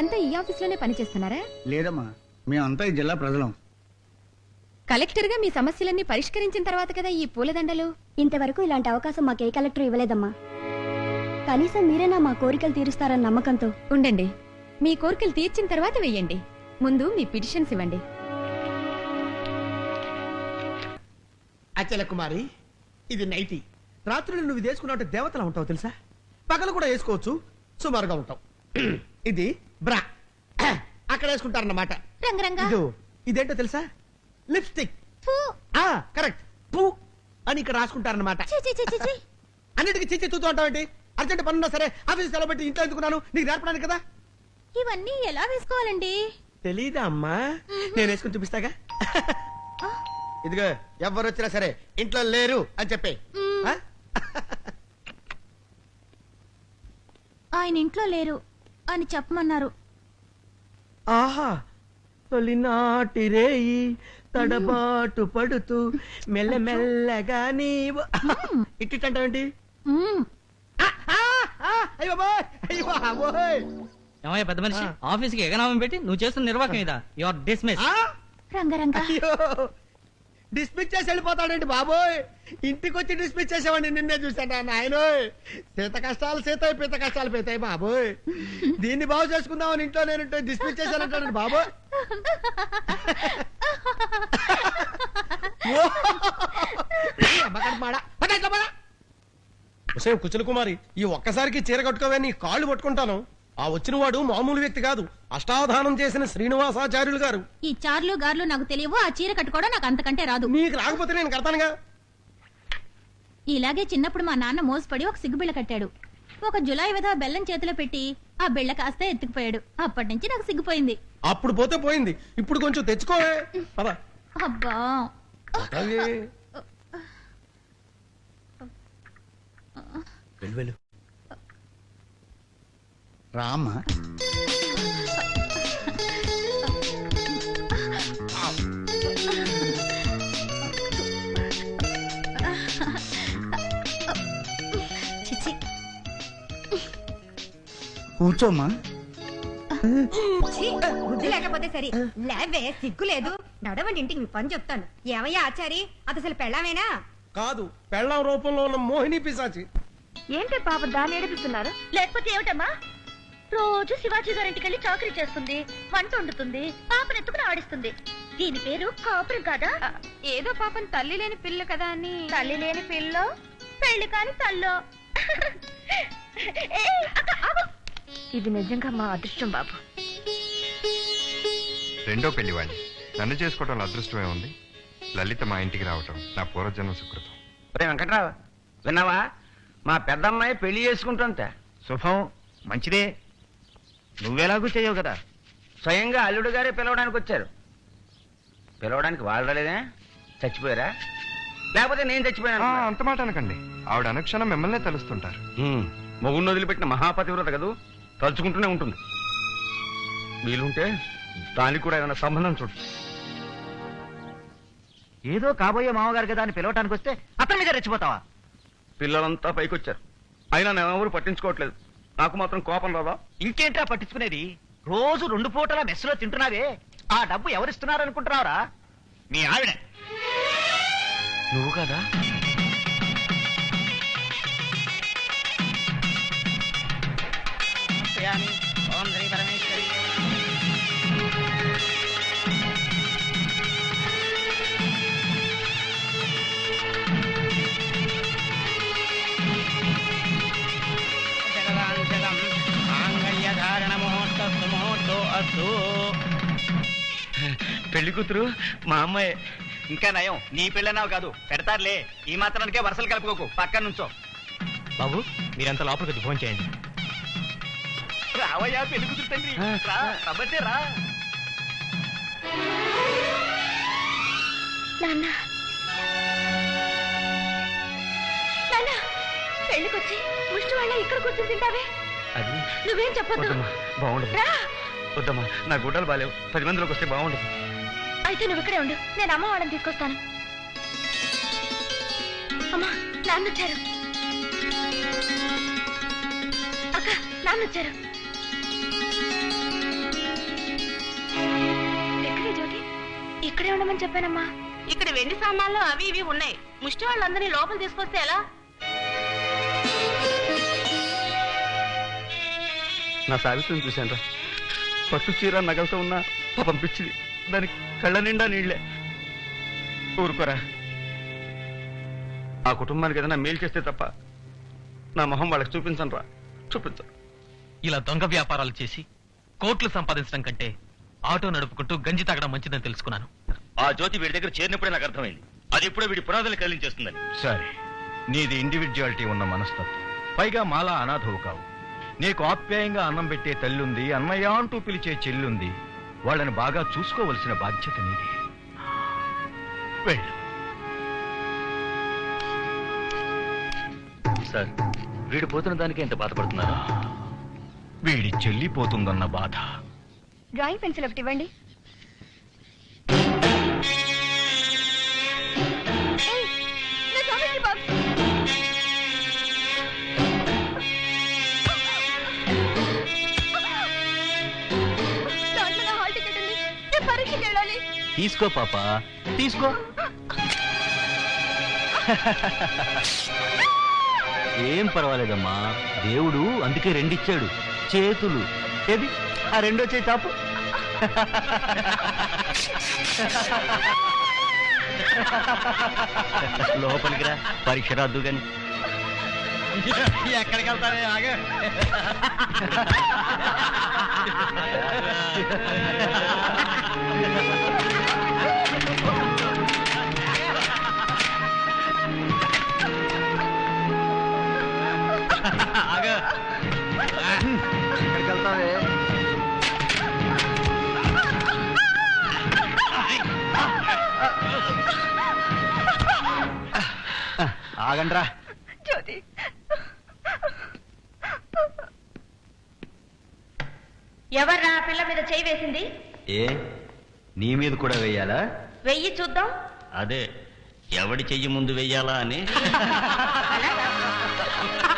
మీరంతా ఈ ఆఫీస్లోనే పనిచేస్తున్నారా? లేదమ్మా మేమంతా ఈ జిల్లా ప్రజలం. కలెక్టర్గా మీ సమస్యలన్నీ పరిష్కరించిన తర్వాత కదా ఈ పూలదండలు? ఇంతవరకు ఇలాంటి అవకాశం మాకే కలెక్టర్ ఇవ్వలేదమ్మా. కనీసం మీరైనా మా కోరికలు తీరుస్తారన్న నమ్మకంతో. ఉండండి. మీ కోరికలు తీర్చిన తర్వాత వెయ్యండి. ముందు మీ పిటిషన్స్ ఇవ్వండి. అచల కుమారి ఇది నైటీ. రాత్రులు నువ్వు ఇది వేసుకున్నావు దేవతలా ఉంటావు తెలుసా? పగలు కూడా వేసుకోవచ్చు సుమారుగా ఉంటావు. ఇది బ్రా. అక్కడ వేసుకుంటారన్నమాట. రంగరంగా ఇదో ఇదేంటో తెలుసా? లిప్స్టిక్. ఫూ. ఆ కరెక్ట్. పూ అని ఇక్కడ రాసుకుంటారన్నమాట. ఛీ, ఛీ, ఛీ, ఛీ, ఛీ. అన్నిటికీ చిచ్చి చూస్తూ ఉంటావేంటి? అర్జెంట్ పనున్నా సరే ఆఫీస్ సెలవు పెట్టి ఇంట్లో ఎందుకున్నాను? నీకు నేర్పడానికి కదా? ఇవన్నీ ఎలా వేసుకోవాలండి? తెలీదా అమ్మా? నేను వేసుకుని చూపిస్తాగా? ఇదిగో ఎవరు వచ్చినా సరే ఇంట్లో లేరు అని చెప్పే? ఆయన ఇంట్లో లేరు. అని చెప్పమన్నారు. ఆహా తొలినాటి రేయి తడబాటు పడుతూ మెల్లమెల్లగా నీవు. ఇట్టింటావేంటి మ్మ్. అయ్యో బాబోయ్ అయ్యో బాబోయ్. ఏమయ్య పెద్ద మనిషి? ఆ. ఆఫీస్కి ఎగనామం పెట్టి నువ్వు చేస్తున్న నిర్వాహకం ఇదా? యు ఆర్ డిస్మిస్ ఆ? రంగరంగా డిస్మిస్ చేసి వెళ్ళిపోతాడండి బాబోయ్? ఇంటికి వచ్చి డిస్మిస్ చేసేవాడిని నిన్నే చూశాను ఆయన సీత కష్టాలు సీతాయి పీత కష్టాలు పీతాయి బాబోయ్. దీన్ని బాగు చేసుకుందామని ఇంట్లో నేను డిస్మిస్ చేశానంటాడు బాబోయ్. కుచల కుమారి ఈ ఒక్కసారికి చీర కట్టుకోవే నీ కాళ్ళు పట్టుకుంటాను. ఆ వచ్చిన వాడు మామూలు వ్యక్తి కాదు. అష్టావధానం చేసిన శ్రీనివాసాచార్యులు గారు. ఈ చార్లు గార్లు నాకు తెలియవు ఆ చీర కట్టుకోవడం నాకు అంతకంటే రాదు. నీకు రాకపోతే నేను కడతానుగా. ఇలాగే చిన్నప్పుడు మా నాన్న మోసపడి ఒక సిగ్గుబిళ్ళ కట్టాడు. ఒక జులాయి విధవ బెల్లం చేతిలో పెట్టి ఆ బిళ్ళ కాస్త ఎత్తుకుపోయాడు. అప్పటి నుంచి నాకు సిగ్గుపోయింది. అప్పుడు పోతే పోయింది. ఇప్పుడు కొంచెం తెచ్చుకోవే. పద. అబ్బా. అలాగే. వెళ్ళు వెళ్ళు. చిచి కూర్చోమ్మా. బుద్ధి లేకపోతే సరే. లేవే సిగ్గు లేదు. నడవండి ఇంటికి మీ పని చెప్తాను. ఏమయ్యా ఆచారి? అది అసలు పెళ్ళామేనా? కాదు పెళ్ళాం రూపంలో ఉన్న మోహిని పిశాచి. ఏంటి పాప దాన్ని ఏడిపిస్తున్నారు? లేకపోతే ఏమిటమ్మా? రోజు శివాజీ గారింటికి వెళ్ళి చాకరీ చేస్తుంది వంట వండుతుంది పాపను ఎత్తుకుని ఆడిస్తుంది. దీని పేరు కాపురం కాదా? ఏదో పాపం తల్లి లేని పిల్ల కదా అని. తల్లి లేని పిల్లో? పెళ్ళి కాని తల్లో. ఇది నిజంగా మా అదృష్టం బాబు. రెండో పెళ్ళివాణ్ణి నన్ను చేసుకోవటంలో అదృష్టమే ఉంది. లలిత మా ఇంటికి రావటం నా పూర్వజన్మ సుకృతం. ఒరే వెంకట్రావు విన్నావా? మా పెద్దమ్మాయి పెళ్ళి చేసుకుంటుంట. శుభం మంచిదే. నువ్వెలాగూ చేయవు కదా. స్వయంగా అల్లుడు గారే పిలవడానికి వచ్చారు. పిలవడానికి వాళ్ళు రాలేదే? చచ్చిపోయారా? లేకపోతే నేను చచ్చిపోయాను అంత మాట అనకండి. ఆవిడ అనుక్షణం మిమ్మల్నే తలుస్తుంటారు. మొగుడిని వదిలిపెట్టిన మహాపతివ్రత కదూ? తలుచుకుంటూనే ఉంటుంది. వీలుంటే దానికి కూడా ఏమైనా సంబంధం చూడు. ఏదో కాబోయే మామగారు కదా అని పిలవటానికి వస్తే అతని మీద రెచ్చిపోతావా? పిల్లలంతా పైకొచ్చారు. అయినా నేను ఎవరు పట్టించుకోవట్లేదు. నాకు మాత్రం కోపం రాదా ఇంకేంట్రా పట్టించుకునేది? రోజు రెండు పూటల మెస్సులో తింటున్నావే. ఆ డబ్బు ఎవరిస్తున్నారు అనుకుంటున్నావురా మీ ఆవిడ. నువ్వు కదా? ఓం శ్రీ పరమేశ్వరి. అస్తు పెళ్ళి కూతురు మా అమ్మాయి. ఇంకా నయం. నీ పెళ్ళన్నావు కాదు. పెడతారులే. ఈ మాత్రానికే వరుసలు కలుపుకోకు. పక్కన నుంచో. బాబు మీరంతా లోపలికి ఫోన్ చేయండి. రావయ్యా పెళ్ళి కూతురు తండ్రి. రా రమ్మంటే రా. నాన్న. నాన్న పెళ్ళికొచ్చి ముష్టి వాళ్ళ ఇక్కడ కూర్చుని తింటావే? అది నువ్వేం చెప్పొద్దు. బాగుండదు. రా. వద్దమ్మా నా గుడ్డలు బాలేవు. పది మందిలోకి వస్తే బాగుండదు. అయితే నువ్వు ఇక్కడే ఉండు. నేను అమ్మ వాళ్ళని తీసుకొస్తాను. అమ్మా నాన్న వచ్చారు అక్క నాన్న వచ్చారు ఎక్కడే జ్యోతి? ఇక్కడే ఉండమని చెప్పానమ్మా. ఇక్కడ వెండి సామాన్లు అవి ఇవి ఉన్నాయి. ముష్టి వాళ్ళందరినీ లోపల తీసుకొస్తే ఎలా? నా సావిత్రిని చూశాను రా పట్టు చీర నగలతో ఉన్న పంపించింది దానికి కళ్ళ నిండా నీళ్ళే. ఊరుకోరా. ఆ కుటుంబానికి ఏదైనా మేలు చేస్తే తప్ప నా మొహం వాళ్ళకి చూపించను రా. చూపించను ఇలా దొంగ వ్యాపారాలు చేసి కోట్లు సంపాదించడం కంటే ఆటో నడుపుకుంటూ గంజి తాగడం మంచిదని తెలుసుకున్నాను. ఆ జ్యోతి వీడి దగ్గర చేరినప్పుడే నాకు అర్థమైంది. అది ఇప్పుడే వీడి పునాదులు కలిగించేస్తుందని సరే. నీది ఇండివిజువాలిటీ ఉన్న మనస్తత్వం. పైగా మాలా అనాథవు కావు. నీకు ఆప్యాయంగా అన్నం పెట్టే తల్లుంది అన్నయ్య అంటూ పిలిచే చెల్లుంది. వాళ్ళని బాగా చూసుకోవలసిన బాధ్యత నీది. వెళ్ళు. సార్ వీడు పోతున్న దానికి ఎంత బాధపడుతున్నారు? వీడి చెల్లిపోతుందన్న బాధ. డ్రాయింగ్ పెన్సిల్ ఒకటి ఇవ్వండి. తీసుకో పాప. తీసుకో. ఏం పర్వాలేదమ్మా. దేవుడు అందుకే రెండిచ్చాడు. చేతులు. ఏది? ఆ రెండో చేయి చాపు. లోపలికి రా. పరీక్ష రాదు గాని. ఎక్కడికి వెళ్తానే ఆగా. ఎక్కడికి వెళ్తావే ఆగండ్రా. జ్యోతి. ఎవర్రా పిల్ల మీద చేయి వేసింది? ఏ? నీ మీద కూడా వెయ్యాలా వెయ్యి చూద్దాం. అదే ఎవడి చెయ్యి ముందు వెయ్యాలా అని?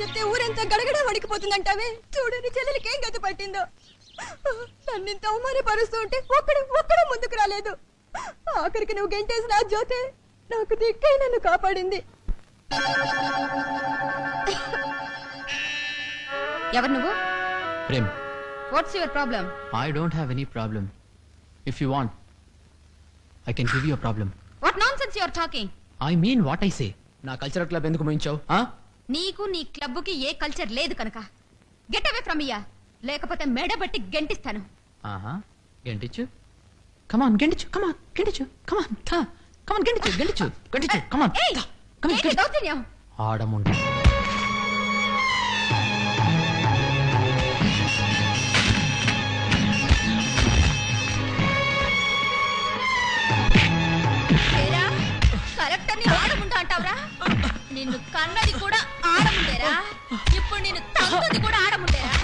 చెప్తే ఊరంతా గడగడ వణికిపోతుందంటావే? చూడు నీ చెల్లెలకి ఏం గతి పట్టిందో? నన్నింత అవమానపరుస్తూ ఉంటే ఒక్కడు ఒక్కడు ముందుకు రాలేదు. ఆఖరికి నువ్వు గెంటేసిన జ్యోతే నాకు దిక్కై నన్ను కాపాడింది. ఎవరు నువ్వు? Prem. What's your problem I don't have any problem if you want I can give you problem what nonsense your talking I mean what I say నా కల్చరల్ క్లబ్ ఎందుకు ముయించావు నీకు నీ క్లబ్కి ఏ కల్చర్ లేదు కనుక. గెట్ అవే ఫ్రమ్ ఇయా లేకపోతే మెడబట్టి గెంటిస్తాను. ఆహా గెంటిచ్చు. కమాన్ గెంటిచ్చు కమాన్ గెంటిచ్చు కమాన్ కమాన్ గెంటిచ్చు గెంటిచ్చు గెంటిచ్చు కమాన్ ఏంటి నిన్ను కన్నది కూడా ఆడముండేరా? ఇప్పుడు నిన్ను తగ్గది కూడా ఆడముండేరా?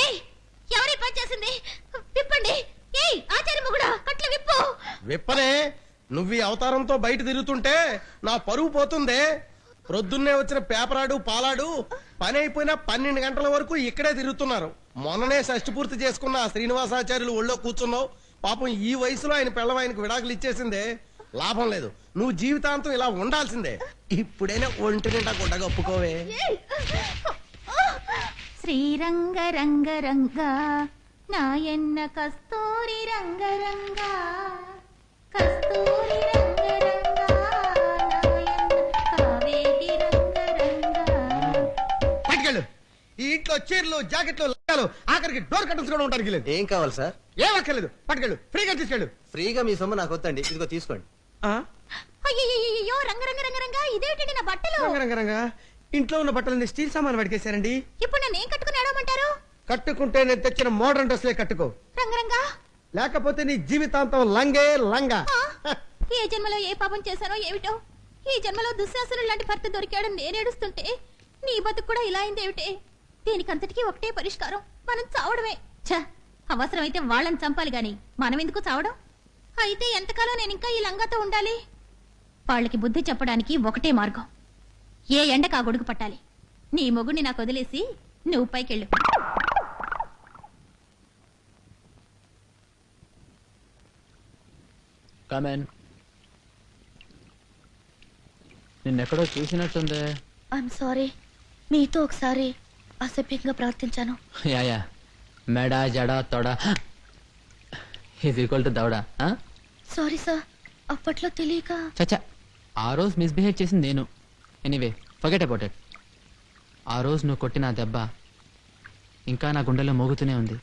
ఏయ్ ఎవరి పని చేసింది? విప్పండి. ఏయ్ ఆచార్య మొగుడా కట్లు విప్పు. విప్పలే నువ్వు అవతారంతో బయట తిరుగుతుంటే నా పరువు పోతుందే. ప్రొద్దున్నే వచ్చిన పేపరాడు పాలాడు పని అయిపోయిన పన్నెండు గంటల వరకు ఇక్కడే తిరుగుతున్నారు. మొన్ననే షష్టి పూర్తి చేసుకున్న ఆ శ్రీనివాసాచార్యులు ఒళ్ళో కూర్చున్నావు. పాపం ఈ వయసులో ఆయన పిల్లవ ఆయనకు విడాకులు ఇచ్చేసిందే. లాభం లేదు. నువ్వు జీవితాంతం ఇలా ఉండాల్సిందే. ఇప్పుడైనా ఒంటి నిండా గుడ్డగా ఒప్పుకోవే శ్రీరంగ రంగ రంగ నాయన్న కస్తూరి రంగ రంగ. కస్తూరి రంగ ఈ ఇంట్లో చీరలు జాకెట్లు లంగాలు ఆఖరికి డోర్ కట్టన్స్ కూడా ఉండడానికి లేదు ఏం కావాలి సార్? ఏం అక్కర్లేదు. పట్టుకెళ్ళు. ఫ్రీగా తీసుకెళ్ళు. ఫ్రీగా మీ సొమ్ము నాకు వద్దండి. ఇదిగో తీసుకోండి. అయ్యో రంగ రంగ రంగ రంగ. ఇదేమిటండి నా బట్టలు? ఇంట్లో ఉన్న బట్టలని స్టీల్ సామాన్ పడికేశారండి ఇప్పుడు నన్ను ఏం కట్టుకుని ఆడమంటారు కట్టుకుంటే నేను తెచ్చిన మోడర్న్ డ్రెస్లే కట్టుకో. రంగరంగా లేకపోతే నీ జీవితాంతం లంగే లంగా. ఏ జన్మలో ఏ పాపం చేశానో ఏమిటో? ఈ జన్మలో దుశ్శాసనం లాంటి భర్త దొరికాడని నేను ఏడుస్తుంటే నీ బతుకు కూడా ఇలా అయిందేమిటే దీనికంతటికీ ఒకటే పరిష్కారం. మనం చావడమే. ఛ అవసరమైతే వాళ్ళని చంపాలి గాని మనం ఎందుకు చావడం? అయితే ఎంతకాలం నేను ఇంకా ఈ లంగాతో ఉండాలి? వాళ్ళకి బుద్ధి చెప్పడానికి ఒకటే మార్గం. ఏ ఎండకు ఆ గొడుగు పట్టాలి? నీ మొగుడిని నాకు వదిలేసి నువ్వు పైకెళ్ళు. కమెన్ నిన్నెక్కడో చూసినట్టుందే. ఐఎమ్ సారీ మీతో ఒకసారి అసభ్యంగా ప్రార్థించాను యా యా. మెడ జడ తొడ. ఈజ్ ఈక్వల్ టు దవడ సారీ సార్ అప్పట్లో తెలియక చచ్చా. ఆ రోజు మిస్బిహేవ్ చేసింది నేను. ఎనీవే ఫర్గెట్ అబౌట్ ఇట్ ఆ రోజు నువ్వు కొట్టిన దెబ్బ ఇంకా నా గుండెలో మోగుతూనే ఉంది.